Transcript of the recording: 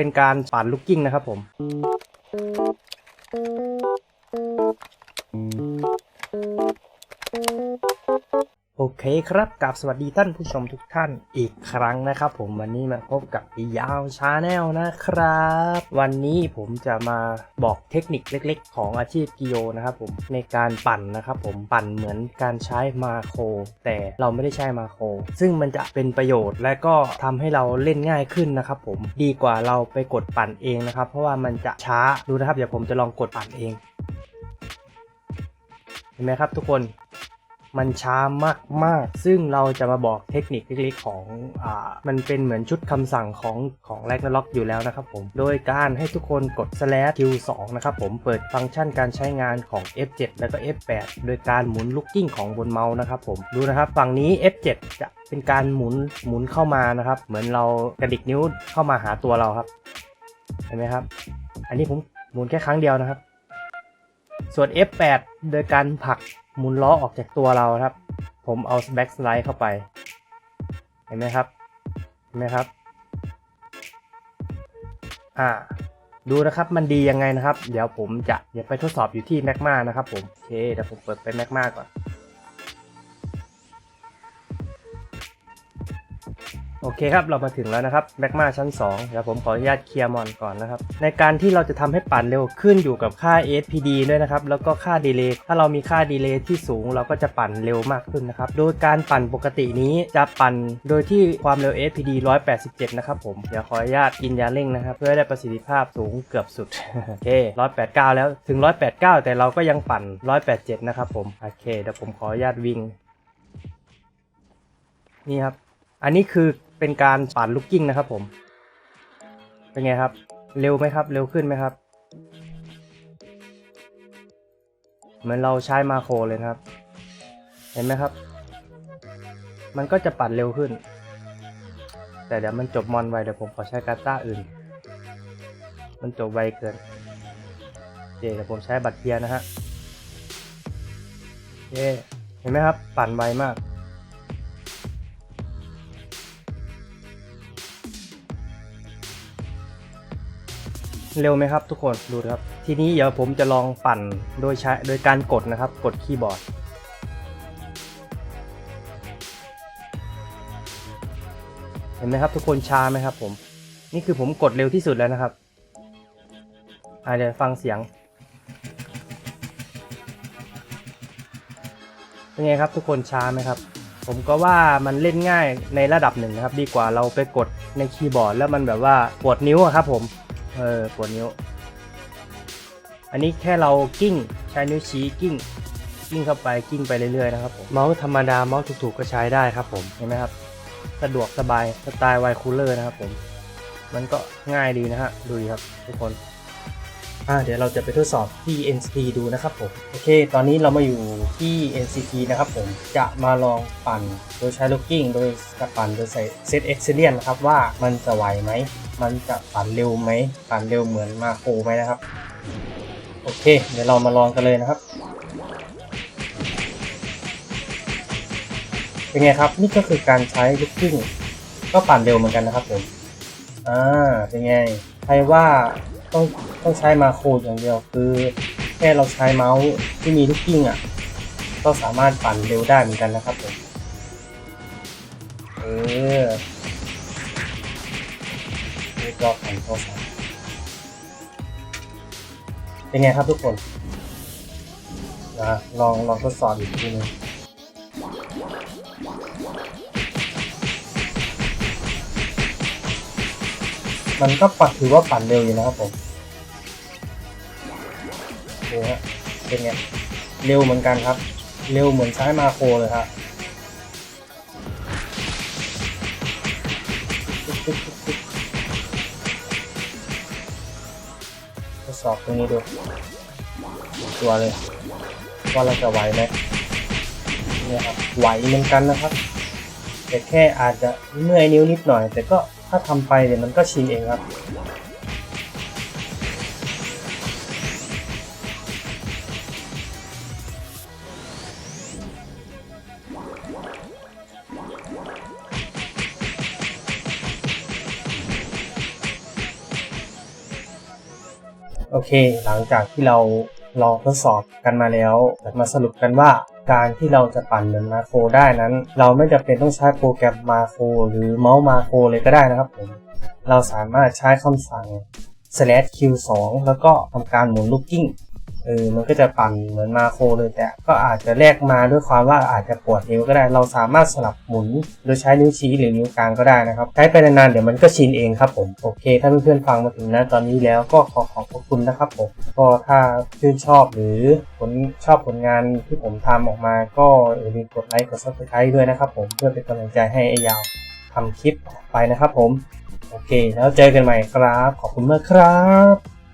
เป็นการปั่นลูกกิ้งนะครับผม โอเคครับกับสวัสดีท่านผู้ชมทุกท่านอีกครั้งนะครับผมวันนี้มาพบกับพี่ยาวชาแนลนะครับ วันนี้ผมจะมาบอกเทคนิคเล็กๆ ของอาชีพกิโยนะครับผมในการปั่นนะครับผมปั่นเหมือนการใช้มาโคร แต่เราไม่ได้ใช้มาโคร ซึ่งมันจะเป็นประโยชน์และก็ทำให้เราเล่นง่ายขึ้นนะครับผมดีกว่าเราไปกดปั่นเองนะครับ เพราะว่ามันจะช้าดูนะครับเดี๋ยวผมจะลองกดปั่นเองเห็นไหมครับทุกคน มันช้ามากมากซึ่งเราจะมาบอกเทคนิคเล็กๆของอ่ามันเป็นเหมือนชุดคำสั่งของของแรกนาล็อกอยู่แล้วนะครับผม โดยการให้ทุกคนกด slash q2 นะครับผมเปิดฟังก์ชันการใช้งานของ f7 แล้วก็ f8 โดยการหมุนลูกกิ้งของบนเมาส์นะครับผมดูนะครับฝั่งนี้ f7 จะเป็นการหมุนหมุนเข้ามานะครับ เหมือนเรากระดิกนิ้วเข้ามาหาตัวเราครับ เห็นไหมครับ อันนี้ผมหมุนแค่ครั้งเดียวนะครับ ส่วน F8 โดยการผลัก หมุนล้อออกจากตัวเราครับ ผมเอา back slide เข้าไป เห็นไหมครับ เห็นไหมครับ อ่า ดูนะครับมันดียังไงนะครับ เดี๋ยวผมจะเดี๋ยวไปทดสอบอยู่ที่แมกมานะครับผม โอเคเดี๋ยวผมเปิดไปแมกมาก่อน โอเคครับ เรามาถึงแล้วนะครับแมกมาชั้น2เดี๋ยวผมขออนุญาตเคลียร์มอนก่อนนะครับ ในการที่เราจะทำให้ปั่นเร็วขึ้นอยู่กับค่า SPD ด้วยนะครับ แล้วก็ค่าดีเลย์ถ้าเรามีค่าดีเลย์ที่สูงเราก็จะปั่นเร็วมากขึ้นนะครับ โดยการปั่นปกตินี้จะปั่นโดยที่ความเร็ว SPD 187 นะครับผม เดี๋ยวขออนุญาตกินยาเร่งนะครับ เพื่อให้ได้ประสิทธิภาพสูงเกือบสุดโอเค189 แล้วถึง 189 แต่เราก็ยังปั่น 187 นะครับผมโอเคเดี๋ยวผมขออนุญาตวิ่งนี่ครับอันนี้คือ เป็นการปั่นลูกกิ้งนะครับผม เป็นไงครับ เร็วไหมครับ เร็วขึ้นไหมครับ เหมือนเราใช้มาโครเลยครับ เห็นไหมครับ มันก็จะปั่นเร็วขึ้น แต่เดี๋ยวมันจบมอนไวเดี๋ยวผมขอใช้การต้าอื่น มันจบไวเกินเคเดี๋ยวผมใช้บัตรเทียนะฮะเย้เห็นไหมครับ ปั่นไวมาก เร็วไหมครับทุกคนดูครับ ทีนี้เดี๋ยวผมจะลองปั่นโดยใช้โดยการกดนะครับ กดคีย์บอร์ด เห็นไหมครับทุกคนช้าไหมครับ ผม นี่คือผมกดเร็วที่สุดแล้วนะครับอาเดี๋ยวฟังเสียงเป็นไงครับทุกคนช้าไหมครับ ผมก็ว่ามันเล่นง่ายในระดับหนึ่งนะครับ ดีกว่าเราไปกดในคีย์บอร์ด แล้วมันแบบว่าปวดนิ้วครับผม เออปวดนิ้ว อันนี้แค่เรากิ้งใช้นิ้วชี้กิ้ง กิ้งเข้าไปกิ้งไปเรื่อยๆนะครับผมเมาส์ธรรมดาเมาส์ถูกๆก็ใช้ได้ครับผมเห็นไหมครับ สะดวกสบายสไตล์ไวคูลเลอร์นะครับผม มันก็ง่ายดีนะฮะดูดีครับทุกคน อ่าเดี๋ยวเราจะไปทดสอบที่ NCT ดูนะครับผม โอเค ตอนนี้เรามาอยู่ที่ NCT นะครับผม จะมาลองปั่นโดยใช้ลูกกิ้ง โดยจะปั่นโดยใส่เซตเอ็กซ์เลียนนะครับว่ามันจะไหวไหม มันจะปั่นเร็วไหม ปั่นเร็วเหมือนมาโคไหมนะครับ โอเค เดี๋ยวเรามาลองกันเลยนะครับ เป็นไงครับ นี่ก็คือการใช้ลูกกิ้ง ก็ปั่นเร็วเหมือนกันนะครับผม อ่า เป็นไง ใครว่า ต้องต้องใช้มาโครอย่างเดียว คือแค่เราใช้เมาส์ที่มีลูกกิ้งอะ ก็สามารถปั่นเร็วได้เหมือนกันนะครับผมเออเรียกรอบของโทรศัพท์เป็นไงครับทุกคนนะลองลองทดสอบอีกทีหนึง มันก็ปัดถือว่าปั่นเร็วอยู่นะครับผมดูฮะเป็นไงเร็วเหมือนกันครับ เร็วเหมือนใช้มาโครเลยครับทดสอบตรงนี้ดูตัวเลยว่าเราจะไหวไหมเนี่ยครับไหวเหมือนกันนะครับ แต่แค่อาจจะเมื่อยนิ้วนิดหน่อย แต่ก็ ถ้าทำไปเดี๋ยวมันก็ชินเองครับโอเค หลังจากที่เราลองทดสอบกันมาแล้ว มาสรุปกันว่า การที่เราจะปั่นเหมือนมาโครได้นั้น เราไม่จำเป็นต้องใช้โปรแกรมมาโครหรือเมาส์มาโครเลยก็ได้นะครับผมเราสามารถใช้คำสั่ง slash q2 แล้วก็ทำการหมุนลูกกิ้ง ออมันก็จะปั่นเหมือนมาโครเลยแต่ก็อาจจะแลกมาด้วยความว่าอาจจะปวดนิ้วก็ได้ เราสามารถสลับหมุนโดยใช้นิ้วชี้หรือนิ้วกลางก็ได้นะครับ ใช้ไปนานๆเดี๋ยวมันก็ชินเองครับผม โอเค ถ้าเพื่อนๆฟังมาถึงนะตอนนี้แล้วก็ขอขอบพระคุณนะครับผม ก็ถ้าชื่นชอบหรือผลชอบผลงานที่ผมทำออกมา ก็อย่าลืมกดไลค์กด subscribe ด้วยนะครับผมเพื่อเป็นกำลังใจให้ไอ้ยาวทำคลิปต่อไปนะครับผม โอเค แล้วเจอกันใหม่ครับ ขอบคุณมากครับ